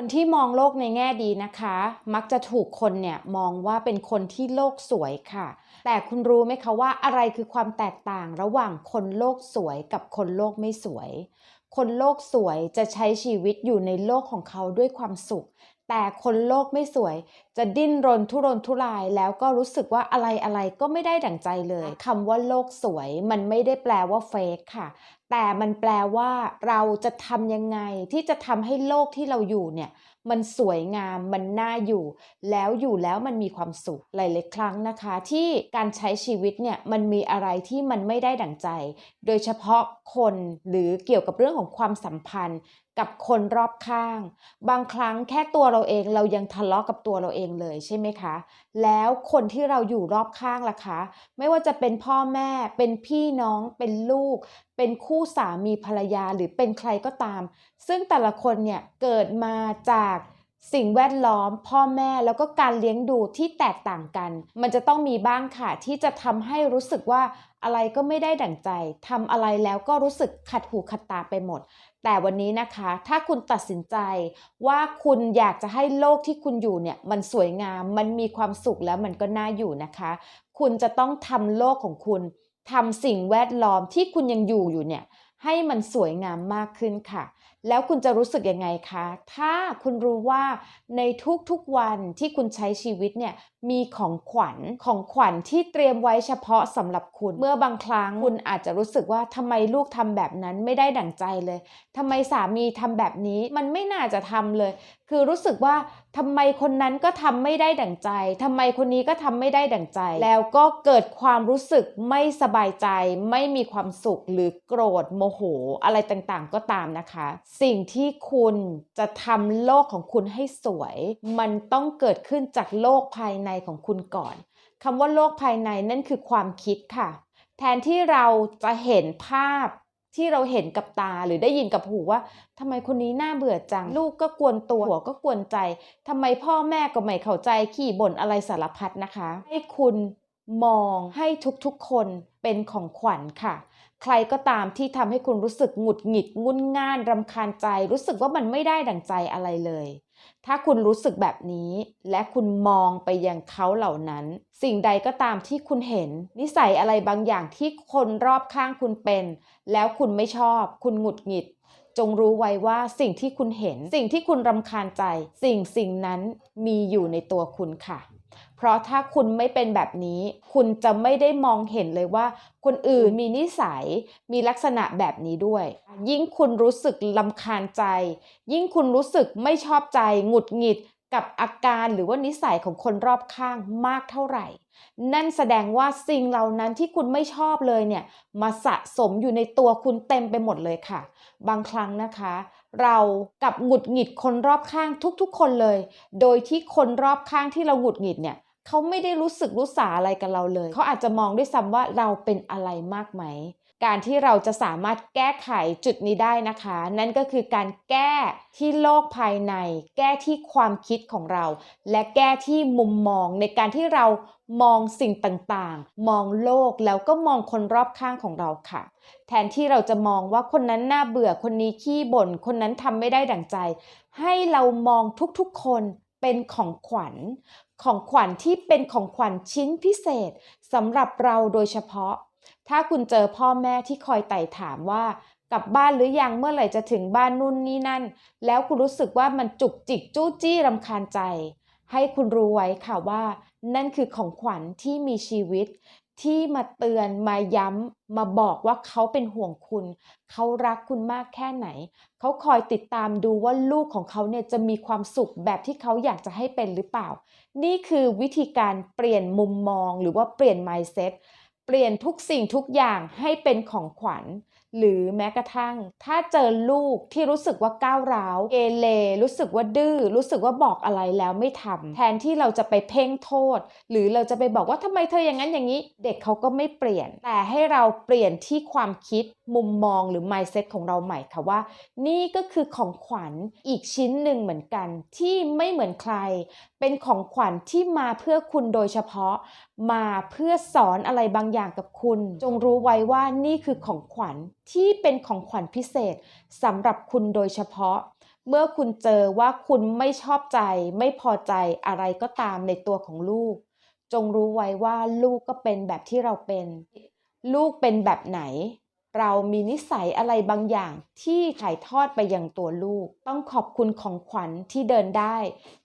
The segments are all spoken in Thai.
คนที่มองโลกในแง่ดีนะคะ มักจะถูกคนเนี่ยมองว่าเป็นคนที่โลกสวยค่ะ แต่คุณรู้ไหมคะว่าอะไรคือความแตกต่างระหว่างคนโลกสวยกับคนโลกไม่สวย คนโลกสวยจะใช้ชีวิตอยู่ในโลกของเขาด้วยความสุข แต่คนโลกไม่สวย จะดิ้นรนทุรนทุรายแล้วก็รู้สึกว่าอะไรอะไรก็ไม่ได้ดั่งใจเลยคำว่าโลกสวย มันไม่ได้แปลว่าเฟกค่ะ แต่มันแปลว่าเราจะทำยังไงที่จะทำให้โลกที่เราอยู่เนี่ยมันสวยงามมันน่าอยู่ แล้วอยู่แล้วมันมีความสุขหลายๆครั้งนะคะ ที่การใช้ชีวิตเนี่ยมันมีอะไรที่มันไม่ได้ดั่งใจ โดยเฉพาะคนหรือเกี่ยวกับเรื่องของความสัมพันธ์ กับคนรอบข้าง บางครั้งแค่ตัวเราเองเรายังทะเลาะกับตัวเราเองเลยใช่ไหมคะ แล้วคนที่เราอยู่รอบข้างล่ะคะ ไม่ว่าจะเป็นพ่อแม่ เป็นพี่น้อง เป็นลูก เป็นคู่สามีภรรยาหรือเป็นใครก็ตาม ซึ่งแต่ละคนเนี่ยเกิดมาจาก สิ่งแวดล้อม พ่อแม่แล้วก็การเลี้ยงดูที่แตกต่างกัน มันจะต้องมีบ้างค่ะ ที่จะทำให้รู้สึกว่าอะไรก็ไม่ได้ดั่งใจทำอะไรแล้วก็รู้สึกขัดหูขัดตาไปหมด แต่วันนี้นะคะ ถ้าคุณตัดสินใจ ว่าคุณอยากจะให้โลกที่คุณอยู่เนี่ย มันสวยงาม มันมีความสุขแล้วมันก็น่าอยู่นะคะ คุณจะต้องทำโลกของคุณทำสิ่งแวดล้อมที่คุณยังอยู่อยู่เนี่ย ให้มันสวยงามมากขึ้นค่ะแล้วคุณจะรู้สึกยังไงคะ ถ้าคุณรู้ว่าในทุกๆวันที่คุณใช้ชีวิตเนี่ยมีของขวัญของขวัญที่เตรียมไว้เฉพาะสำหรับคุณ เมื่อบางครั้งคุณอาจจะรู้สึกว่าทำไมลูกทำแบบนั้นไม่ได้ดั่งใจเลยทำไมสามีทำแบบนี้มันไม่น่าจะทำเลย คือรู้สึกว่าทำไมคนนั้นก็ทำไม่ได้ดั่งใจทำไมคนนี้ก็ทำไม่ได้ดั่งใจ แล้วก็เกิดความรู้สึกไม่สบายใจ ไม่มีความสุขหรือโกรธโมโห อะไรต่างๆ ก็ตามนะคะสิ่งที่คุณจะทำโลกของคุณให้สวย มันต้องเกิดขึ้นจากโลกภายในของคุณก่อนคำว่าโลกภายในนั่นคือความคิดค่ะ แทนที่เราจะเห็นภาพที่เราเห็นกับตาหรือได้ยินกับหูว่าทำไมคนนี้น่าเบื่อจัง ลูกก็กวนตัวหัวก็กวนใจทำไมพ่อแม่ก็ไม่เข้าใจ ขี่บ่นอะไรสารพัดนะคะ ให้คุณ มองให้ทุกๆคนเป็นของขวัญค่ะ ใครก็ตามที่ทำให้คุณรู้สึกหงุดหงิดงุนง่านรำคาญใจ รู้สึกว่ามันไม่ได้ดั่งใจอะไรเลย ถ้าคุณรู้สึกแบบนี้ และคุณมองไปยังเขาเหล่านั้น สิ่งใดก็ตามที่คุณเห็น นิสัยอะไรบางอย่างที่คนรอบข้างคุณเป็น แล้วคุณไม่ชอบ คุณหงุดหงิดจงรู้ไว้ว่าสิ่งที่คุณเห็น สิ่งที่คุณรำคาญใจ สิ่งสิ่งนั้นมีอยู่ในตัวคุณค่ะ เพราะถ้าคุณไม่เป็นแบบนี้ คุณจะไม่ได้มองเห็นเลยว่า คนอื่นมีนิสัยมีลักษณะแบบนี้ด้วย ยิ่งคุณรู้สึกลำคาญใจ ยิ่งคุณรู้สึกไม่ชอบใจหงุดหงิดกับอาการหรือว่านิสัยของคนรอบข้างมากเท่าไหร่ นั่นแสดงว่าสิ่งเหล่านั้นที่คุณไม่ชอบเลยเนี่ยมาสะสมอยู่ในตัวคุณเต็มไปหมดเลยค่ะ บางครั้งนะคะ เรากับหงุดหงิดคนรอบข้างทุกๆ คนเลย โดยที่คนรอบข้างที่เราหงุดหงิดเนี่ย เขาไม่ได้รู้สึกรู้สาอะไรกับเราเลย เขาอาจจะมองด้วยซ้ำว่าเราเป็นอะไรมากไหม การที่เราจะสามารถแก้ไขจุดนี้ได้นะคะ นั่นก็คือการแก้ที่โลกภายใน แก้ที่ความคิดของเรา และแก้ที่มุมมองในการที่เรามองสิ่งต่างๆ มองโลกแล้วก็มองคนรอบข้างของเราค่ะ แทนที่เราจะมองว่าคนนั้นน่าเบื่อคนนี้ขี้บ่นคนนั้นทำไม่ได้ดั่งใจ ให้เรามองทุกๆคนเป็นของขวัญ ของขวัญที่เป็นของขวัญชิ้นพิเศษสำหรับเราโดยเฉพาะ ถ้าคุณเจอพ่อแม่ที่คอยไต่ถามว่ากลับบ้านหรือยังเมื่อไหร่จะถึงบ้านนู่นนี่นั่น แล้วคุณรู้สึกว่ามันจุกจิกจู้จี้รำคาญใจ ให้คุณรู้ไว้ค่ะว่า นั่นคือของขวัญที่มีชีวิต ที่มาเตือนมาย้ำมาบอกว่าเขาเป็นห่วงคุณ เขารักคุณมากแค่ไหน เขาคอยติดตามดูว่าลูกของเขาเนี่ยจะมีความสุขแบบที่เขาอยากจะให้เป็นหรือเปล่า นี่คือวิธีการเปลี่ยนมุมมองหรือว่าเปลี่ยน mindset เปลี่ยนทุกสิ่งทุกอย่างให้เป็นของขวัญ หรือแม้กระทั่ง ถ้าเจอลูกที่รู้สึกว่าก้าวร้าวเกเรรู้สึกว่าดื้อรู้สึกว่าบอกอะไรแล้วไม่ทำแทนที่เราจะไปเพ่งโทษ หรือเราจะไปบอกว่าทำไมเธออย่างนั้นอย่างนี้ เด็กเขาก็ไม่เปลี่ยน แต่ให้เราเปลี่ยนที่ความคิดมุมมองหรือ mindset ของเราใหม่ค่ะว่า นี่ก็คือของขวัญอีกชิ้นหนึ่งเหมือนกัน ที่ไม่เหมือนใคร เป็นของขวัญที่มาเพื่อคุณโดยเฉพาะ มาเพื่อสอนอะไรบางอย่างกับคุณ จงรู้ไว้ว่านี่คือของขวัญที่เป็นของขวัญพิเศษสำหรับคุณโดยเฉพาะ เมื่อคุณเจอว่าคุณไม่ชอบใจ ไม่พอใจอะไรก็ตามในตัวของลูก จงรู้ไว้ว่าลูกก็เป็นแบบที่เราเป็น ลูกเป็นแบบไหน เรามีนิสัยอะไรบางอย่างที่ถ่ายทอดไปยังตัวลูก ต้องขอบคุณของขวัญที่เดินได้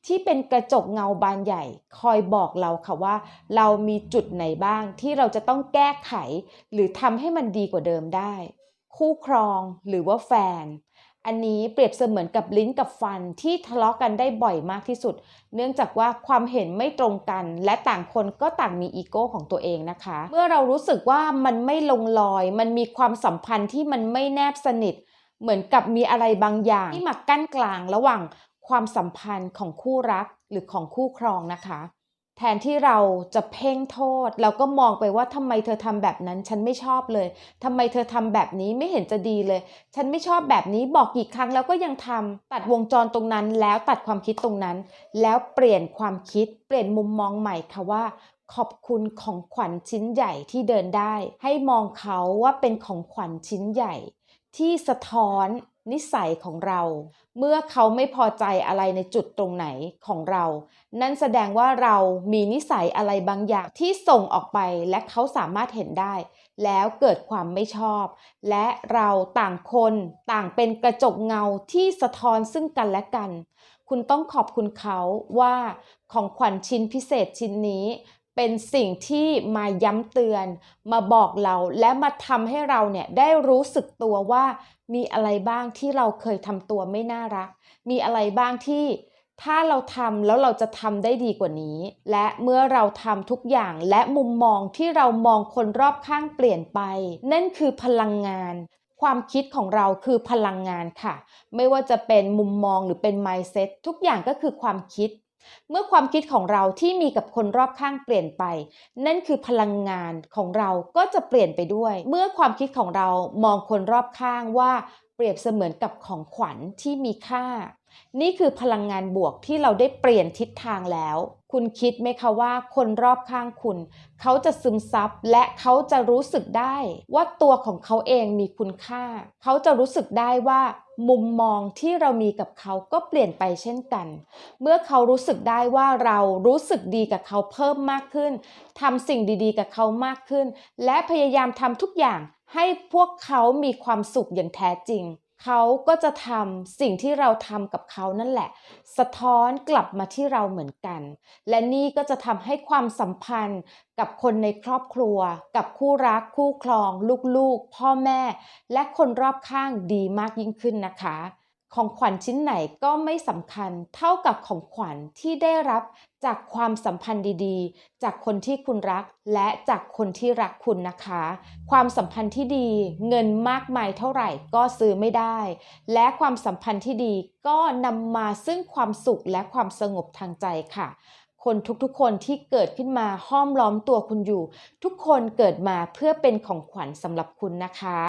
ที่เป็นกระจกเงาบานใหญ่ คอยบอกเราค่ะว่า เรามีจุดไหนบ้างที่เราจะต้องแก้ไข หรือทำให้มันดีกว่าเดิมได้ คู่ครองหรือว่าแฟน อันนี้เปรียบเสมือนกับลิ้นกับฟันที่ทะเลาะกันได้บ่อยมากที่สุด เนื่องจากว่าความเห็นไม่ตรงกัน และต่างคนก็ต่างมีอีโก้ของตัวเองนะคะ เมื่อเรารู้สึกว่ามันไม่ลงรอย มันมีความสัมพันธ์ที่มันไม่แนบสนิท เหมือนกับมีอะไรบางอย่าง ที่มากั้นกลางระหว่างความสัมพันธ์ของคู่รักหรือของคู่ครองนะคะ แทนที่เราจะเพ่งโทษ เราก็มองไปว่าทำไมเธอทำแบบนั้น ฉันไม่ชอบเลยทำไมเธอทำแบบนี้ไม่เห็นจะดีเลย ฉันไม่ชอบแบบนี้บอกกี่ครั้งแล้วก็ยังทำตัดวงจรตรงนั้น แล้วตัดความคิดตรงนั้น แล้วเปลี่ยนความคิด เปลี่ยนมุมมองใหม่ค่ะว่า ขอบคุณของขวัญชิ้นใหญ่ที่เดินได้ ให้มองเขาว่าเป็นของขวัญชิ้นใหญ่ ที่สะท้อน นิสัยของเรา เมื่อเขาไม่พอใจอะไรในจุดตรงไหนของเรา นั่นแสดงว่าเรามีนิสัยอะไรบางอย่างที่ส่งออกไปและเขาสามารถเห็นได้ แล้วเกิดความไม่ชอบ และเราต่างคนต่างเป็นกระจกเงาที่สะท้อนซึ่งกันและกัน คุณต้องขอบคุณเขาว่าของขวัญชิ้นพิเศษชิ้นนี้ เป็นสิ่งที่มาย้ำเตือน มาบอกเราและมาทำให้เราเนี่ยได้รู้สึกตัวว่ามีอะไรบ้างที่เราเคยทำตัวไม่น่ารัก มีอะไรบ้างที่ถ้าเราทำแล้วเราจะทำได้ดีกว่านี้ และเมื่อเราทำทุกอย่างและมุมมองที่เรามองคนรอบข้างเปลี่ยนไป นั่นคือพลังงาน ความคิดของเราคือพลังงานค่ะ ไม่ว่าจะเป็นมุมมองหรือเป็น mindset ทุกอย่างก็คือความคิด เมื่อความคิดของเราที่มีกับคนรอบข้างเปลี่ยนไป นั่นคือพลังงานของเราก็จะเปลี่ยนไปด้วย เมื่อความคิดของเรามองคนรอบข้างว่าเปรียบเสมือนกับของขวัญที่มีค่า นี่คือพลังงานบวกที่เราได้เปลี่ยนทิศทางแล้ว คุณคิดไหมคะว่าคนรอบข้างคุณ เขาจะซึมซับและเขาจะรู้สึกได้ว่าตัวของเขาเองมีคุณค่า เขาจะรู้สึกได้ว่ามุมมองที่เรามีกับเขาก็เปลี่ยนไปเช่นกัน เมื่อเขารู้สึกได้ว่าเรารู้สึกดีกับเขาเพิ่มมากขึ้นทำสิ่งดีๆ กับเขามากขึ้น และพยายามทำทุกอย่างให้พวกเขามีความสุขอย่างแท้จริง เขาก็จะทำสิ่งที่เราทำกับเขานั่นแหละ สะท้อนกลับมาที่เราเหมือนกัน และนี่ก็จะทำให้ความสัมพันธ์กับคนในครอบครัว กับคู่รัก คู่ครอง ลูกๆ พ่อแม่ และคนรอบข้างดีมากยิ่งขึ้นนะคะ ของขวัญชิ้นไหนก็ไม่สำคัญเท่ากับของขวัญที่ได้รับจากความสัมพันธ์ดีๆ จากคนที่คุณรักและจากคนที่รักคุณนะคะ ความสัมพันธ์ที่ดีเงินมากมายเท่าไหร่ก็ซื้อไม่ได้ และความสัมพันธ์ที่ดีก็นำมาซึ่งความสุขและความสงบทางใจค่ะคนทุกๆ คนที่เกิดขึ้นมาห้อมล้อมตัวคุณอยู่ ทุกคนเกิดมาเพื่อเป็นของขวัญสำหรับคุณนะคะ